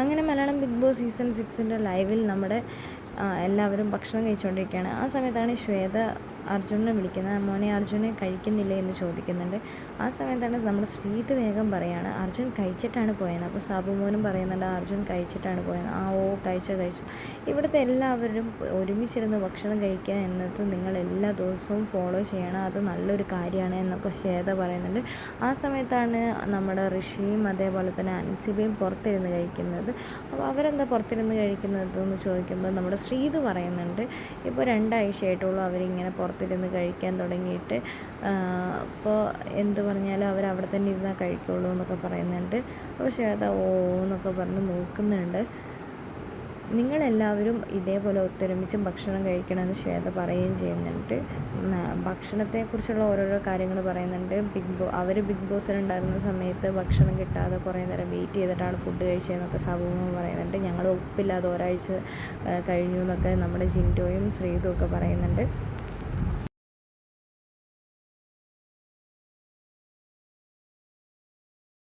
അങ്ങനെ Malayalam big Boss season സിക്സിന്റെ ലൈവിൽ നമ്മുടെ എല്ലാവരും ഭക്ഷണം കഴിച്ചുകൊണ്ടിരിക്കുകയാണ്. ആ സമയത്താണ് ശ്വേത അർജുനെ വിളിക്കുന്നത്. മോനെ അർജുനെ കഴിക്കുന്നില്ല? എന്ന് ചോദിക്കുന്നുണ്ട്. ആ സമയത്താണ് നമ്മൾ ശ്രീത് വേഗം പറയാണ് അർജുൻ കഴിച്ചിട്ടാണ് പോയത് അപ്പോൾ സാബു മോനും പറയുന്നുണ്ട് അർജുൻ കഴിച്ചിട്ടാണ് പോയത് ആ ഓ കഴിച്ച കഴിച്ചു. ഇവിടുത്തെ എല്ലാവരും ഒരുമിച്ചിരുന്ന് ഭക്ഷണം കഴിക്കുക എന്നത് നിങ്ങൾ എല്ലാ ദിവസവും ഫോളോ ചെയ്യണം. അത് നല്ലൊരു കാര്യമാണ് എന്നൊക്കെ ശ്വേത പറയുന്നുണ്ട്. ആ സമയത്താണ് നമ്മുടെ ഋഷിയും അതേപോലെ തന്നെ അൻസിബയും പുറത്തിരുന്ന് കഴിക്കുന്നത്. അപ്പോൾ അവരെന്താ പുറത്തിരുന്ന് കഴിക്കുന്നത് എന്ന് ചോദിക്കുമ്പോൾ നമ്മുടെ ശ്രീത് പറയുന്നുണ്ട് ഇപ്പോൾ രണ്ടാഴ്ചയായിട്ടുള്ളൂ അവരിങ്ങനെ പുറത്തിരുന്ന് കഴിക്കാൻ തുടങ്ങിയിട്ട് അപ്പോൾ എന്ത് പറഞ്ഞാലും അവർ അവിടെ തന്നെ ഇരുന്നാൽ കഴിക്കുള്ളൂ എന്നൊക്കെ പറയുന്നുണ്ട്. അപ്പോൾ ശ്വേത ഓ എന്നൊക്കെ പറഞ്ഞ് നോക്കുന്നുണ്ട്. നിങ്ങളെല്ലാവരും ഇതേപോലെ ഒത്തൊരുമിച്ച് ഭക്ഷണം കഴിക്കണമെന്ന് ശ്വേത പറയുകയും ചെയ്യുന്നുണ്ട്. ഭക്ഷണത്തെക്കുറിച്ചുള്ള ഓരോരോ കാര്യങ്ങൾ പറയുന്നുണ്ട്. ബിഗ് ബോ അവർ ബിഗ് ബോസിലുണ്ടായിരുന്ന സമയത്ത് ഭക്ഷണം കിട്ടാതെ കുറേ നേരം വെയിറ്റ് ചെയ്തിട്ടാണ് ഫുഡ് കഴിച്ചതെന്നൊക്കെ സമൂഹം പറയുന്നുണ്ട്. ഞങ്ങൾ ഉപ്പില്ലാതെ ഒരാഴ്ച കഴിഞ്ഞു എന്നൊക്കെ നമ്മുടെ ജിന്റോയും ശ്രീതും ഒക്കെ പറയുന്നുണ്ട്.